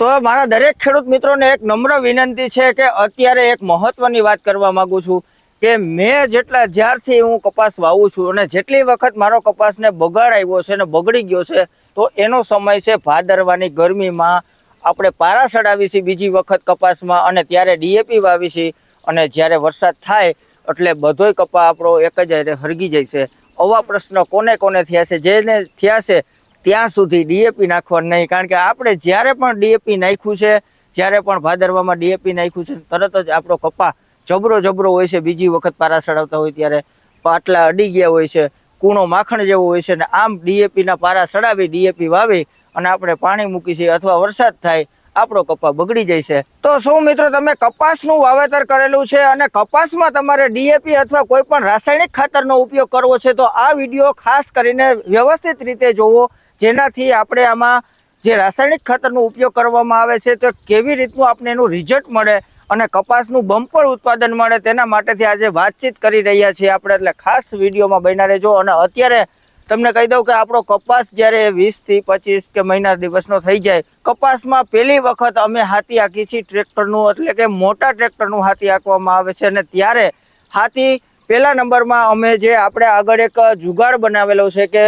તો મારા દરેક ખેડૂત મિત્રોને એક નમ્ર વિનંતી છે કે અત્યારે એક મહત્વની વાત કરવા માંગુ છું કે મેં જેટલા જ્યારથી હું કપાસ વાવું છું અને જેટલી વખત મારો કપાસને બગાડ આવ્યો છે અને બગડી ગયો છે, તો એનો સમય છે ભાદરવાની ગરમીમાં આપણે પારા ચડાવી છીએ બીજી વખત કપાસમાં અને ત્યારે ડીએપી વાવી છીએ અને જ્યારે વરસાદ થાય એટલે બધોય કપા આપણો એક જ હારે હરગી જાય છે. આવા પ્રશ્ન કોને કોને થયા છે? જેને થયા છે ત્યાં સુધી ડીએપી નાખવાનું નહીં, કારણ કે આપણે જ્યારે પણ ડીએપી નાખ્યું છે, જ્યારે પણ ભાદરવામાં ડીએપી નાખ્યું છે, તરત જ આપણો કપા જબરો જબરો હોય છે, બીજી વખત પારા સડાવતા હોય ત્યારે પાટલા અડી ગયા હોય છે, કૂણો માખણ જેવો હોય છે ને આમ ડીએપીના પારા ચડાવી ડીએપી વાવી, અને આપણે પાણી મૂકી છે, અથવા વરસાદ થાય, આપણો કપા બગડી જાય છે. તો શું મિત્રો, તમે કપાસનું વાવેતર કરેલું છે, અને કપાસમાં તમારે ડીએપી અથવા કોઈ પણ રાસાયણિક ખાતરનો ઉપયોગ કરવો છે, તો આ વીડિયો ખાસ કરીને વ્યવસ્થિત રીતે જોવો જેનાથી આપણે આમાં જે રાસાયણિક ખાતરનો ઉપયોગ કરવામાં આવે છે, તો કેવી રીતનું આપણે એનું રિઝલ્ટ મળે અને કપાસનું બમ્પર ઉત્પાદન મળે તેના માટેથી આજે વાતચીત કરી રહ્યા છીએ આપણે. એટલે ખાસ વિડીયોમાં બન્યા રહેજો અને અત્યારે તમને કહી દઉં કે આપણો કપાસ જ્યારે વીસથી પચીસ કે મહિના દિવસનો થઈ જાય, કપાસમાં પહેલી વખત અમે હાથી હાંકી છીએ ટ્રેક્ટરનું, એટલે કે મોટા ટ્રેક્ટરનું હાથી હાંકવામાં આવે છે. અને ત્યારે હાથી પહેલા નંબરમાં અમે જે આપણે આગળ એક જુગાડ બનાવેલો છે કે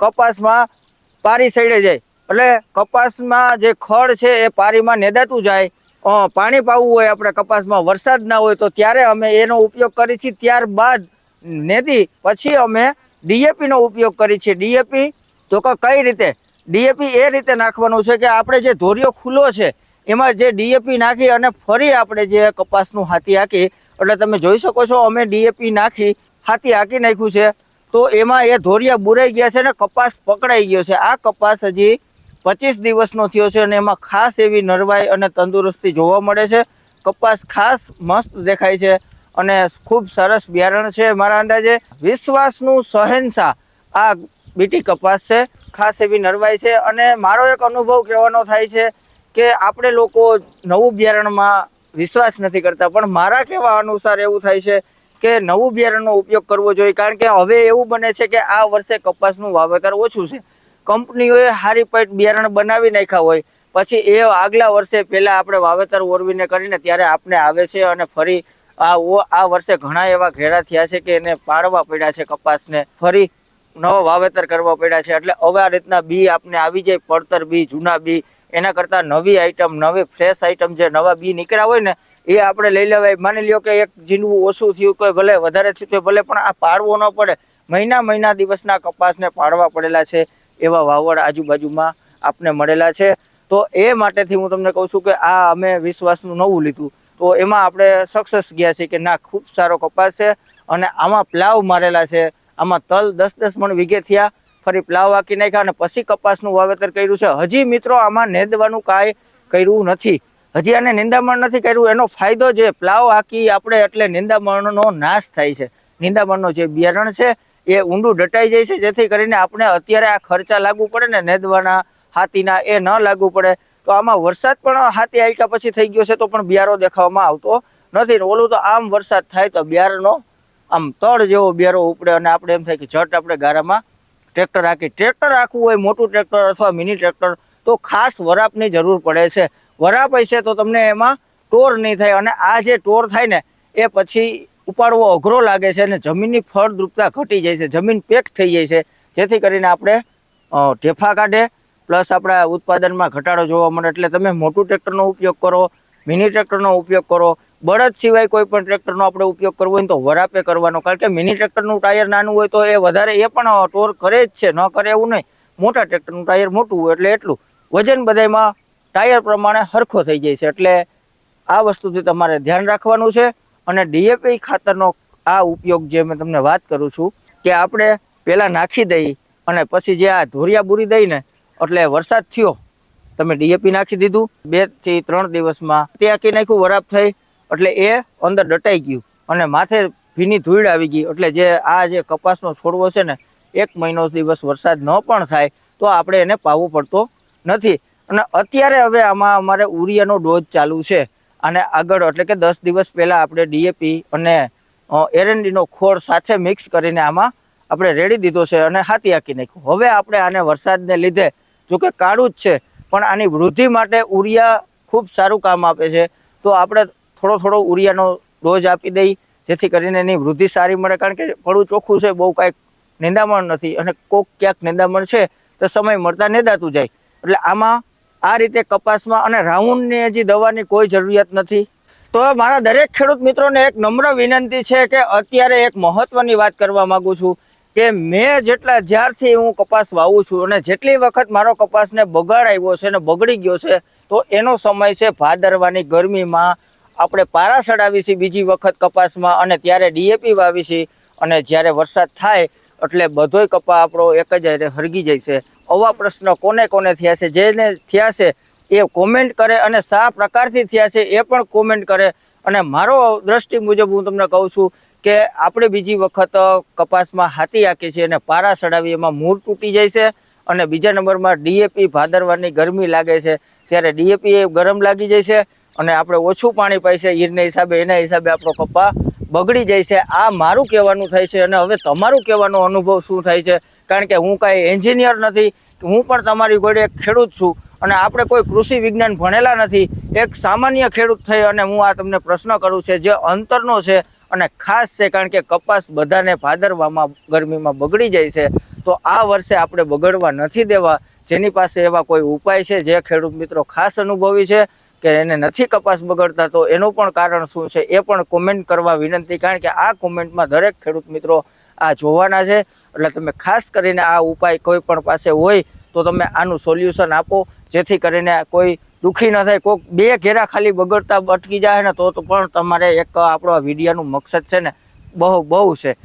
કપાસમાં પારી સાઈડે જાય. એટલે કપાસમાં જે ખડ છે એ પારીમાં નેદાતું જાય. પાણી પાવું હોય આપણે કપાસમાં, વરસાદ ના હોય તો ત્યારે અમે એનો ઉપયોગ કરી છીએ. ત્યારબાદ નેદી, પછી અમે ડીએપીનો ઉપયોગ કરી છીએ. ડીએપી, તો કઈ રીતે? ડીએપી એ રીતે નાખવાનું છે કે આપણે જે ધોરિયો ખુલ્લો છે, એમાં જે ડીએપી નાખી અને ફરી આપણે જે કપાસનું હાથી હાકી, એટલે તમે જોઈ શકો છો, અમે ડીએપી નાખી, હાથી હાકી નાખ્યું છે. તો એમાં એ ધોરિયા બુરાઈ ગયા છે ને કપાસ પકડાઈ ગયો છે. આ કપાસ હજી પચીસ દિવસનો થયો છે અને એમાં ખાસ એવી નરવાઈ અને તંદુરસ્તી જોવા મળે છે. કપાસ ખાસ મસ્ત દેખાય છે અને ખૂબ સરસ બિયારણ છે મારા અંદાજે. વિશ્વાસનું સહેનશા આ બીટી કપાસ છે. ખાસ એવી નરવાઈ છે અને મારો એક અનુભવ કહેવાનો થાય છે કે આપણે લોકો નવું બિયારણમાં વિશ્વાસ નથી કરતા, પણ મારા કહેવા અનુસાર એવું થાય છે કે નવું બિયારણનો ઉપયોગ કરવો જોઈએ, કારણ કે હવે એવું બને છે કે આ વર્ષે કપાસનું વાવેતર ઓછું છે. કંપનીઓએ હારી પૈટ બિયારણ બનાવી નાખ્યા હોય, પછી એ આગલા વર્ષે પહેલાં આપણે વાવેતર ઓરવીને કરીને ત્યારે આપણે આવે છે અને ફરી આ આ વર્ષે ઘણા એવા ઘેરા થયા છે કે એને પાડવા પડ્યા છે કપાસને. ફરી નવા વાવેતર કરવા પડ્યા છે. એટલે હવે આ રીતના બી આપને આવી જાય, પડતર બી, જૂના બી, એના કરતાં નવી આઈટમ નવી ફ્રેશ આઈટમ જે નવા બી નીકળ્યા હોય ને, એ આપણે લઈ લેવાય. માની લ્યો કે એક જીનવું ઓછું થયું, કોઈ ભલે વધારે થયું તો ભલે, પણ આ પાડવો ન પડે. મહિના મહિના દિવસના કપાસને પાડવા પડેલા છે, એવા વાવડ આજુબાજુમાં આપને મળેલા છે. તો એ માટેથી હું તમને કહું છું કે આ અમે વિશ્વાસનું નવું લીધું. તો એમાં આપણે સક્સેસ ગયા છે કે ના, ખૂબ સારો કપાસ છે અને આમાં પ્લાવ મારેલા છે. આમાં તલ દસ દસ મણ વીઘે થયા, ફરી પ્લાવ વાકી નાખ્યા અને પછી કપાસનું વાવેતર કર્યું છે. હજી મિત્રો આમાં નેદવાનું કાંઈ કર્યું નથી. હજી આને નિંદામણ નથી કર્યું. એનો ફાયદો જે પ્લાવ હાકી આપણે એટલે નિંદામણનો નાશ થાય છે. નિંદામણનો જે બિયારણ છે, એ ઊંડું દટાઈ જાય છે. જેથી કરીને આપણે અત્યારે આ ખર્ચા લાગુ પડે ને નેદવાના હાથીના એ ન લાગુ પડે. તો આમાં વરસાદ પણ હાથી આયકા પછી થઈ ગયો છે તો પણ બિયારો દેખાવામાં આવતો નથી. ઓલું તો આમ વરસાદ થાય તો બિયારનો આમ તળ જેવો બિયારો ઉપડે અને આપણે એમ થાય કે ઝટ આપણે ગારામાં ટ્રેક્ટર રાખી ટ્રેક્ટર રાખવું હોય, મોટું ટ્રેક્ટર અથવા મિની ટ્રેક્ટર તો ખાસ વરાપની જરૂર પડે છે. વરાપ હશે તો તમને એમાં ટોર નહીં થાય અને આ જે ટોર થાય ને, એ પછી ઉપાડવો અઘરો લાગે છે અને જમીનની ફળદ્રુપતા ઘટી જાય છે. જમીન પેક થઈ જાય છે. જેથી કરીને આપણે ઢેફા કાઢે, પ્લસ આપણા ઉત્પાદનમાં ઘટાડો જોવા મળે. એટલે તમે મોટું ટ્રેક્ટરનો ઉપયોગ કરો મિની ટ્રેક્ટરનો ઉપયોગ કરો બળદ સિવાય કોઈ પણ ટ્રેક્ટરનો આપણે ઉપયોગ કરવો હોય તો વરાપે કરવાનો. કારણ કે મિની ટ્રેક્ટરનું ટાયર નાનું હોય તો એ વધારે એ પણ ટોર કરે જ છે. ન કરે એવું નહીં. મોટા ટ્રેક્ટરનું ટાયર મોટું હોય એટલે એટલું. વજન બધામાં ટાયર પ્રમાણે હરખો થઈ જાય છે. એટલે આ વસ્તુથી તમારે ધ્યાન રાખવાનું છે. અને ડીએપી ખાતરનો આ ઉપયોગ જે મેં તમને વાત કરું છું કે આપણે પહેલાં નાખી દઈ અને પછી જે આ ધોરિયા બુરી દઈને એટલે વરસાદ થયો, તમે ડીએપી નાખી દીધું. બેથી ત્રણ દિવસમાં તે આખી નાખ્યું, વરાપ થઈ. એટલે એ અંદર દટાઈ ગયું અને માથે ભીની ધૂળ આવી ગઈ. એટલે જે આ જે કપાસનો છોડવો છે ને, એક મહિનો દિવસ વરસાદ ન પણ થાય તો આપણે એને પાવવો પડતો નથી. અને અત્યારે હવે આમાં અમારે ઉરિયાનો ડોઝ ચાલુ છે. અને આગળ એટલે કે દસ દિવસ પહેલાં આપણે ડીએપી અને એરંડીનો ખોળ સાથે મિક્સ કરીને આમાં આપણે રેડી દીધો છે અને હાથી આંકી નાખ્યું. હવે આપણે આને વરસાદને લીધે, જો કે કાળું જ છે, પણ આની વૃદ્ધિ માટે ઉરિયા ખૂબ સારું કામ આપે છે. તો આપણે થોડો થોડો ઉરિયાનો ડોઝ આપી દઈ, જેથી કરીને એની વૃદ્ધિ સારી મળે. કારણ કે ફળું ચોખ્ખું છે, બહુ કાંઈક નિંદામણ નથી અને કોક ક્યાંક નિંદામણ છે, તો સમય મળતા નિંદાતું જાય. એટલે આમાં આ રીતે કપાસમાં અને રાઉન્ડની હજી દવાની કોઈ જરૂરિયાત નથી. તો મારા દરેક ખેડૂત મિત્રોને એક નમ્ર વિનંતી છે કે અત્યારે એક મહત્વની વાત કરવા માગું છું કે મેં જેટલા જ્યારથી હું કપાસ વાવું છું અને જેટલી વખત મારો કપાસને બગાડ આવ્યો છે અને બગડી ગયો છે, તો એનો સમય છે ભાદરવાની ગરમીમાં આપણે પારા ચડાવી છીએ બીજી વખત કપાસમાં અને ત્યારે ડીએપી વાવી છીએ અને જ્યારે વરસાદ થાય એટલે બધોય કપા આપણો એક જ હારે હરગી જાય છે. આવા પ્રશ્ન કોને કોને થયા છે? જેને થયા છે એ કોમેન્ટ કરે અને શા પ્રકારથી થયા છે એ પણ કોમેન્ટ કરે. અને મારો દ્રષ્ટિ મુજબ હું તમને કહું છું કે આપણે બીજી વખત કપાસમાં હાથી હાંકીએ છીએ અને પારા ચડાવી એમાં મૂળ તૂટી જાય છે અને બીજા નંબરમાં ડીએપી ભાદરવાની ગરમી લાગે છે. ત્યારે ડીએપી એ ગરમ લાગી જાય છે અને આપણે ઓછું પાણી પાઈ છે ઈરના હિસાબે, એના હિસાબે આપણો કપા બગડી જાય છે આ મારું કહેવાનું થાય છે અને હવે તમારું કહેવાનો અનુભવ શું થાય છે? કારણ કે હું કાંઈ એન્જિનિયર નથી, હું પણ તમારી ઘોડે એક ખેડૂત છું અને આપણે કોઈ કૃષિ વિજ્ઞાન ભણેલા નથી. એક સામાન્ય ખેડૂત થઈ અને હું આ તમને પ્રશ્ન કરું છે, જે અંતરનો છે અને ખાસ છે, કારણ કે કપાસ બધાને ભાદરવામાં, ગરમીમાં બગડી જાય છે, તો આ વર્ષે આપણે બગડવા નથી દેવા. જેની પાસે એવા કોઈ ઉપાય છે, જે ખેડૂત મિત્રો ખાસ અનુભવી છે? કે એને નથી કપાસ બગડતા, તો એનું પણ કારણ શું છે એ પણ કોમેન્ટ કરવા વિનંતી. કારણ કે આ કોમેન્ટમાં દરેક ખેડૂત મિત્રો આ જોવાના છે. એટલે તમે ખાસ કરીને આ ઉપાય કોઈ પણ પાસે હોય, તો તમે આનું સોલ્યુશન આપો. જેથી કરીને કોઈ દુઃખી ન થાય. કોઈક બે ઘેરા ખાલી બગડતા અટકી જાય ને, તો પણ તમારે એક આપણો વિડીયાનું મકસદ છે ને, બહુ બહુ છે.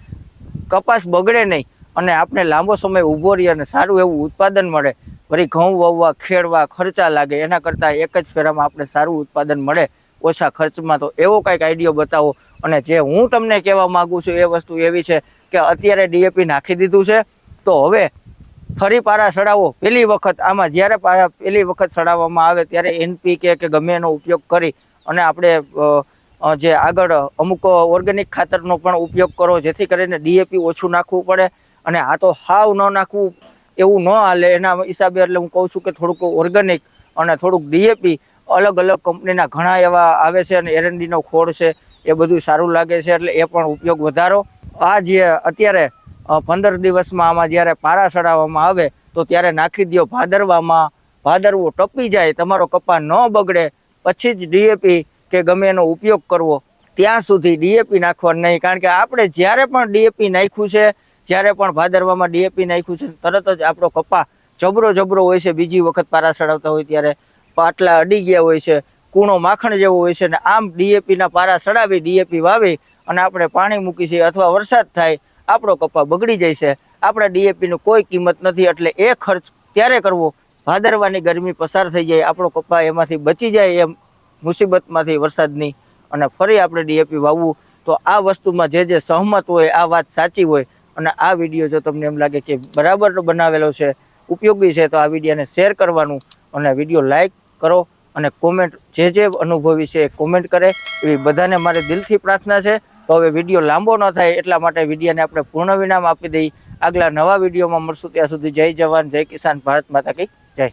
કપાસ બગડે નહીં અને આપણે લાંબો સમય ઊભો રહીએ અને સારું એવું ઉત્પાદન મળે. વળી ઘઉં વાવવા ખેડવા, ખર્ચા લાગે, એના કરતાં એક જ ફેરામાં આપણે સારું ઉત્પાદન મળે ઓછા ખર્ચમાં. તો એવો કાંઈક આઈડિયો બતાવો અને જે હું તમને કહેવા માગું છું એ વસ્તુ એવી છે કે અત્યારે ડીએપી નાખી દીધું છે. તો હવે ફરી પારા સડાવો. પહેલી વખત આમાં જ્યારે પારા પહેલી વખત સડાવવામાં આવે ત્યારે એનપીકે કે ગમે એનો ઉપયોગ કરી અને આપણે જે આગળ અમુક ઓર્ગેનિક ખાતરનો પણ ઉપયોગ કરો, જેથી કરીને ડીએપી ઓછું નાખવું પડે અને આ તો હાવ ન નાખવું એવું ન હાલે, એના હિસાબે એટલે હું કહું છું કે થોડુંક ઓર્ગેનિક અને થોડુંક ડીએપી અલગ અલગ કંપનીના ઘણા એવા આવે છે અને એરંડીનો ખોળ છે, એ બધું સારું લાગે છે, એટલે એ પણ ઉપયોગ વધારો. આ જે અત્યારે પંદર દિવસમાં આમાં જ્યારે પારા ચડાવવામાં આવે, તો ત્યારે નાખી દો ભાદરવામાં. ભાદરવો ટપી જાય, તમારો કપા ન બગડે. પછી જ ડીએપી કે ગમે એનો ઉપયોગ કરવો. ત્યાં સુધી ડીએપી નાખવાનું નહીં, કારણ કે આપણે જ્યારે પણ ડીએપી નાખ્યું છે જ્યારે પણ ભાદરવામાં ડીએપી નાખ્યું છે, તરત જ આપણો કપા જબરો જબરો હોય છે. બીજી વખત પારા ચડાવતા હોય ત્યારે પાટલા અડી ગયા હોય છે, કૂણો માખણ જેવો હોય છે ને આમ ડીએપીના પારા ચડાવી ડીએપી વાવી અને આપણે પાણી મૂકી છીએ અથવા વરસાદ થાય, આપણો કપા બગડી જાય છે. આપણા ડીએપીનું કોઈ કિંમત નથી, એટલે એ ખર્ચ ત્યારે કરવો? ભાદરવાની ગરમી પસાર થઈ જાય, આપણો કપા એમાંથી બચી જાય એમ મુસીબતમાંથી વરસાદની અને ફરી આપણે ડીએપી વાવવું. તો આ વસ્તુમાં જે જે સહમત હોય, આ વાત સાચી હોય અને આ વીડિયો જો તમને એમ લાગે કે બરાબર બનાવેલો છે, ઉપયોગી છે, તો આ વિડીયોને શેર કરવાનું અને વીડિયો લાઈક કરો અને કોમેન્ટ જે જે અનુભવી છે એ કોમેન્ટ કરે. એવી બધાને મારે દિલથી પ્રાર્થના છે. તો હવે વીડિયો લાંબો ન થાય એટલા માટે વિડીયોને આપણે પૂર્ણ વિરામ આપી દઈએ આગલા નવા વિડીયોમાં મળશું. ત્યાં સુધી જય જવાન, જય કિસાન, ભારત માતા કી જય.